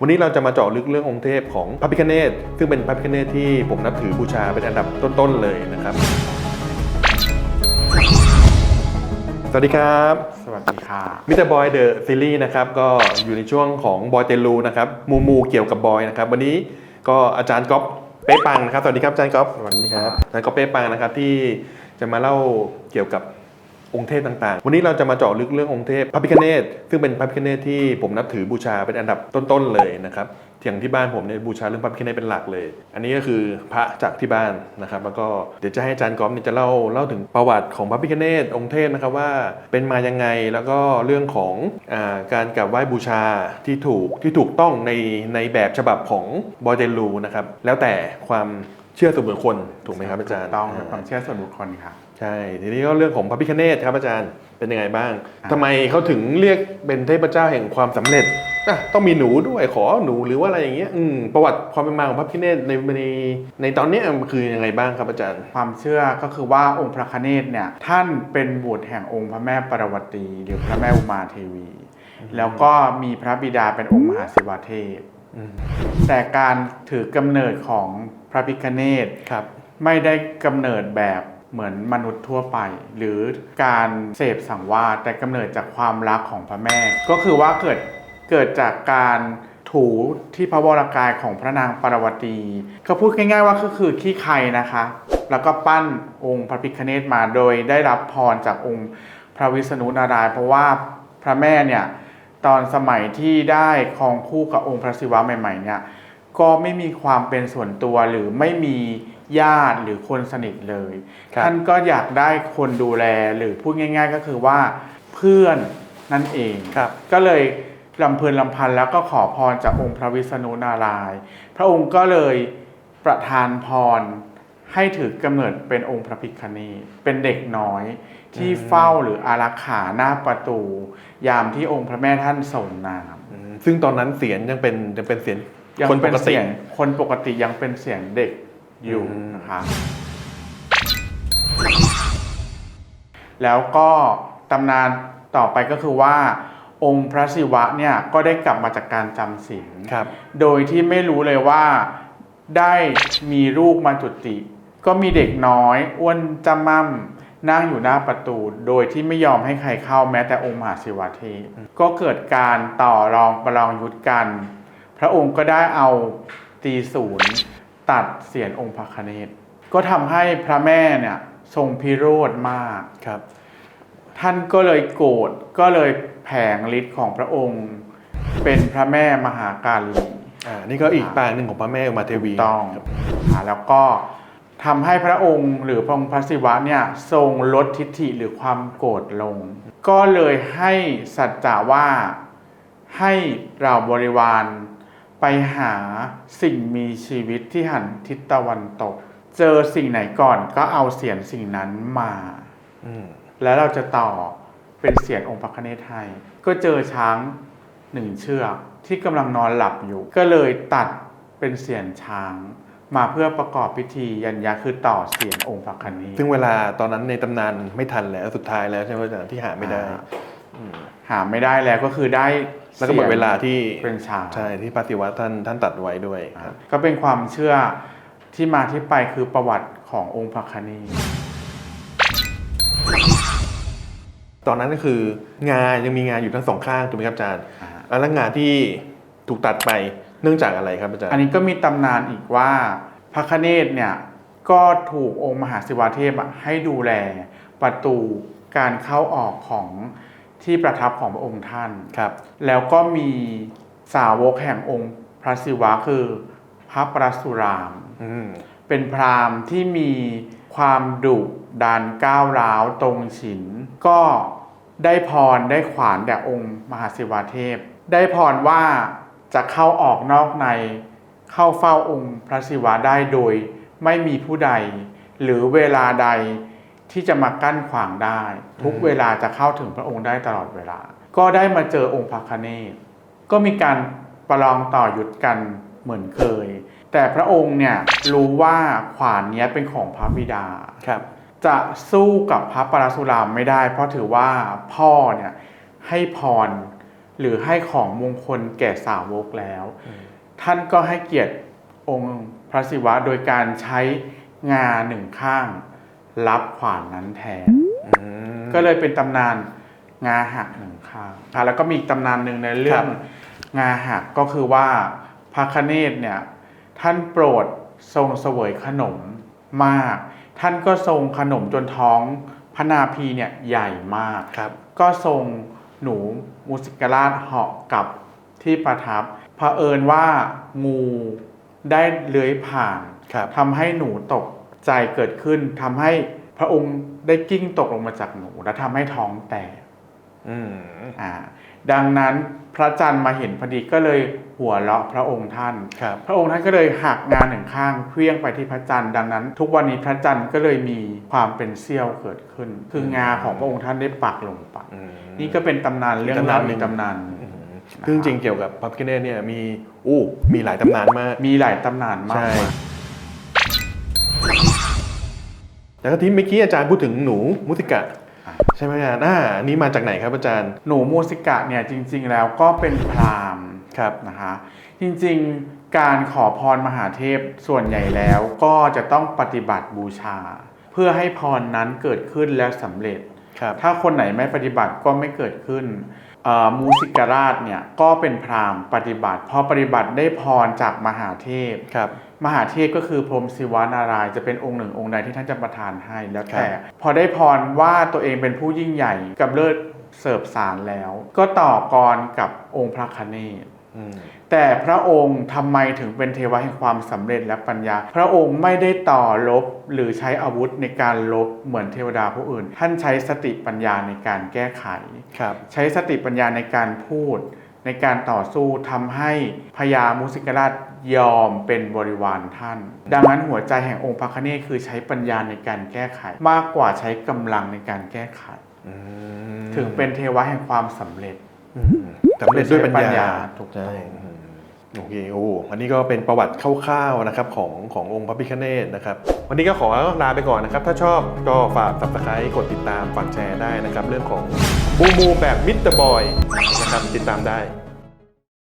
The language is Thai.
วันนี้เราจะมาเจาะลึกเรื่ององค์เทพของพระพิฆเนศซึ่งเป็นพระพิฆเนศที่ผมนับถือบูชาเป็นอันดับต้นๆเลยนะครับ สวัสดีครับ สวัสดีค่ะมิสเตอร์บอยเดอะซีรีส์นะครับก็อยู่ในช่วงของบอยเตลูนะครับมูมูเกี่ยวกับบอยนะครับวันนี้ก็อาจารย์ก๊อฟเป๊ะปังนะครับสวัสดีครับอาจารย์ก๊อฟสวัสดีครับอาจารย์ก๊อฟเป๊ะปังนะครับที่จะมาเล่าเกี่ยวกับ องค์เทพต่างๆ วันนี้เราจะมาเจาะลึกเรื่ององค์เทพพระพิฆเนศซึ่งเป็นพระพิฆเนศที่ผมนับถือบูชาเป็นอันดับต้นๆเลยนะครับอย่างที่บ้านผมเนี่ยบูชาเรื่องพระพิฆเนศเป็นหลักเลย อันนี้ก็คือพระจากที่บ้านนะครับ แล้วก็เดี๋ยวจะให้อาจารย์ก๊อฟเนี่ยจะเล่าเล่าถึงประวัติของพระพิฆเนศองค์เทพนะครับว่าเป็นมายังไงแล้วก็เรื่องของอาการกราบไหว้บูชาที่ถูกที่ถูกต้องในในแบบฉบับของบอยเดลูนะครับแล้วแต่ความเชื่อส่วนบุคคลถูกไหมครับอาจารย์ ต้องเป็นความเชื่อส่วนบุคคลค่ะ ใช่ทีนี้ก็เรื่องของพระพิคเนตครับอาจารย์เป็นยังไงบ้างอ่าทำไมเขาถึงเรียกเป็นเทพเจ้าแห่งความสำเร็จอะต้องมีหนูด้วยขอหนูหรือว่าอะไรอย่างเงี้ยอืมประวัติความเป็นมาของพระพิคเนตในในในตอนเนี้ยมันคือยังไงบ้างครับอาจารย์ ความเชื่อก็คือว่าองค์พระคเนศเนี่ยท่านเป็นบุตรแห่งองค์พระแม่ปรวตีหรือพระแม่อุมาเทวี แล้วก็มีพระบิดาเป็นองค์มหาศิวเทพอืมแต่การถือกำเนิดของพระพิคเนศครับไม่ได้กำเนิดแบบ เหมือนมนุษย์ทั่วไป หรือการเสพสังวาสแต่กำเนิดจากความรักของพระแม่ ก็คือว่าเกิดเกิดจากการถูที่พระวรากายของพระนางปรวตีก็พูดง่ายๆว่าก็คือขี้ใครนะคะ แล้วก็ปั้นองค์พระพิคเนตมาโดยได้รับพรจากองค์พระวิษณุนารายเพราะว่าพระแม่เนี่ยตอนสมัยที่ได้ครองคู่กับองค์พระศิวะใหม่ๆเนี่ยก็ไม่มีความเป็นส่วนตัวหรือไม่มี ญาติหรือคนสนิทเลย ครับ ท่านก็อยากได้คนดูแลหรือพูดง่าย ๆ ก็คือว่าเพื่อนนั่นเอง ครับ ก็เลยลำเพลินลำพันแล้วก็ขอพรจากองค์พระวิษณุนารายณ์พระองค์ก็เลยประทานพรให้ถือกำเนิดเป็นองค์พระพิคเนศเป็นเด็กน้อยที่เฝ้าหรืออารักขาหน้าประตู ยามที่องค์พระแม่ท่านส่งนามอืมซึ่งตอนนั้นเสียงยังเป็นยังเป็นเสียงยังคนปเป็นกติ เสียงคนปกติยังเป็นเสียงเด็ก อยู่อืมนะคะแล้วก็ตำนานต่อไปก็คือว่า องค์พระศิวะเนี่ยก็ได้กลับมาจากการจำศีลครับโดยที่ไม่รู้เลยว่าได้มีลูกมาจุติ ก็มีเด็กน้อย อ้วนจำมั่มนั่งอยู่หน้าประตู โดยที่ไม่ยอมให้ใครเข้าแม้แต่องค์มหาศิวะเทพก็เกิดการต่อรองประลองยุทธกัน พระองค์ก็ได้เอาตีศูนย์ ตัดเสียนองค์พระคเนศก็ทำให้พระแม่เนี่ยทรงพิโรธมากครับ ท่านก็เลยโกรธก็เลยแผงฤทธิ์ของพระองค์ เป็นพระแม่มหาการีอ่านี่ก็อีกปางหนึ่งของพระแม่อุมาเทวีต้องครับอ่าแล้วก็ทำให้พระองค์หรือพระองค์พระศิวะเนี่ยทรงลดทิฐิหรือความโกรธลง ก็เลยให้สัจจะว่าให้เราบริวาร ไปหาสิ่งมีชีวิตที่หันทิศตะวันตก เจอสิ่งไหนก่อนก็เอาเสียงสิ่งนั้นมาอืมแล้วเราจะต่อเป็นเสียงองค์พระคเนศให้ก็เจอช้างหนึ่งเชือกที่กำลังนอนหลับอยู่ ก็เลยตัดเป็นเสียงช้างมาเพื่อประกอบพิธียัญญาคือต่อเสียงองค์พระคเนศซึ่งเวลาตอนนั้นในตำนานไม่ทันแล้วสุดท้ายแล้วใช่ไหมอาจารย์ที่หาไม่ได้อ่าอืมหาไม่ได้แล้วก็คือได้ แล้วก็หมดเวลาที่เป็นช้างใช่ที่พระศิวะท่านท่านตัดไว้ด้วยอ่าครับก็เป็นความเชื่อที่มาที่ไปคือประวัติขององค์พระคเนศตอนนั้นก็คืองายังมีงาอยู่ทั้งสองข้างถูกไหมครับอาจารย์อ่าแล้วงาที่ถูกตัดไปเนื่องจากอะไรครับอาจารย์ อันนี้ก็มีตำนานอีกว่าพระคเนศเนี่ยก็ถูกองค์มหาศิวเทพอะให้ดูแลประตูการเข้าออกของ ที่ประทับของพระองค์ท่าน ครับ แล้วก็มีสาวกแห่งองค์พระศิวะคือพระประสุราม อืม เป็นพราหมณ์ที่มีความดุดันก้าวร้าวตรงฉิน ก็ได้พรได้ขวานแด่องค์มหาศิวเทพ ได้พรว่าจะเข้าออกนอกใน เข้าเฝ้าองค์พระศิวะได้โดยไม่มีผู้ใด หรือเวลาใด ที่จะมากั้นขวางได้ ทุกเวลาจะเข้าถึงพระองค์ได้ตลอดเวลา ก็ได้มาเจอองค์พระคเนศก็มีการประลองต่อยุทธกันเหมือนเคย แต่พระองค์เนี่ยรู้ว่าขวานเนี้ยเป็นของพระบิดาครับ จะสู้กับพระปรสุรามไม่ได้ เพราะถือว่าพ่อเนี่ยให้พรหรือให้ของมงคลแก่สาวกแล้ว ท่านก็ให้เกียรติองค์พระศิวะโดยการใช้งาหนึ่งข้าง รับขวานนั้นแทนอืมก็เลยเป็นตำนานงาหักหนึ่งข้างค่ะแล้วก็มีอีกตำนานหนึ่งในเรื่อครังบงาหักก็คือว่าพระคเนศเนี่ยท่านโปรดทรงเสวยขนมมาก ท่านก็ทรงขนมจนท้องพระนาภีเนี่ยใหญ่มากครับ ก็ทรงหนูมูสิกราชเหาะกลับที่ประทับเผอิญว่างูได้เลื้อยผ่านครับทำให้หนูตก ใจเกิดขึ้นทำให้พระองค์ได้กิ้งตกลงมาจากหนูและทำให้ท้องแตกอืมอ่า ดังนั้นพระจันทร์มาเห็นพอดีก็เลยหัวเราะพระองค์ท่านครับพระองค์ท่านก็เลยหักงานหนึ่งข้างเคลี้ยงไปที่พระจันทร์ดังนั้น ทุกวันนี้พระจันทร์ก็เลยมีความเป็นเสี้ยวเกิดขึ้น คืองาของพระองค์ท่านได้ปักลงไปอืมนี่ก็เป็นตำนานเรื่องเล่าตำนานหนึ่อีงกตำนานอืมซึ่งจริงๆเกี่ยวกับพระพิฆเนศเนี่ยมีอู้มีหลายตำนานมากมีหลายตำนานมาก แล้วก็ที่เมื่อกี้อาจารย์พูดถึงหนูมุติกะใช่ไหมอาจารย์อ่าอันนี้มาจากไหนครับอาจารย์ หนูมูสิกะเนี่ยจริง ๆ แล้วก็เป็นพราหมณ์ครับนะคะจริงๆการขอพรมหาเทพส่วนใหญ่แล้วก็จะต้องปฏิบัติบูชา เพื่อให้พรนั้นเกิดขึ้นและสำเร็จครับถ้าคนไหนไม่ปฏิบัติก็ไม่เกิดขึ้นเอ่อ มูสิกราชเนี่ยก็เป็นพราหมณ์ปฏิบัติ พอปฏิบัติได้พรจากมหาเทพครับมหาเทพก็คือพรหมศิวานารายณ์จะเป็นองค์หนึ่งองค์ใดที่ท่านจะประทานให้แล้วครับแต่พอได้พรว่าตัวเองเป็นผู้ยิ่งใหญ่กับเลิศเสิร์ฟสารแล้ว ก็ต่อกรกับองค์พระคเนศอืม แต่พระองค์ทำไมถึงเป็นเทวะแห่งความสำเร็จและปัญญา พระองค์ไม่ได้ต่อลบหรือใช้อาวุธในการลบเหมือนเทวดาผู้อื่น ท่านใช้สติปัญญาในการแก้ไขครับ ใช้สติปัญญาในการพูด ในการต่อสู้ทำให้พญามุสิกราชยอมเป็นบริวารท่าน ดังนั้นหัวใจแห่งองค์พระคเนศคือใช้ปัญญาในการแก้ไข มากกว่าใช้กำลังในการแก้ไขอืมถึงเป็นเทวะแห่งความสำเร็จอืม สำเร็จด้วยปัญปัญญาญาถูกต้องใช่อืมโอเคโอ้อันนี้ก็เป็นประวัติคร่าวๆนะครับของขององค์พระพิฆเนศนะครับ วันนี้ก็ขอลาไปก่อนนะครับ ถ้าชอบก็ฝาก subscribe กดติดตามฝากแชร์ได้นะครับ เรื่องของมูมูแบบมิสเตอร์บอยนะครับติดตามได้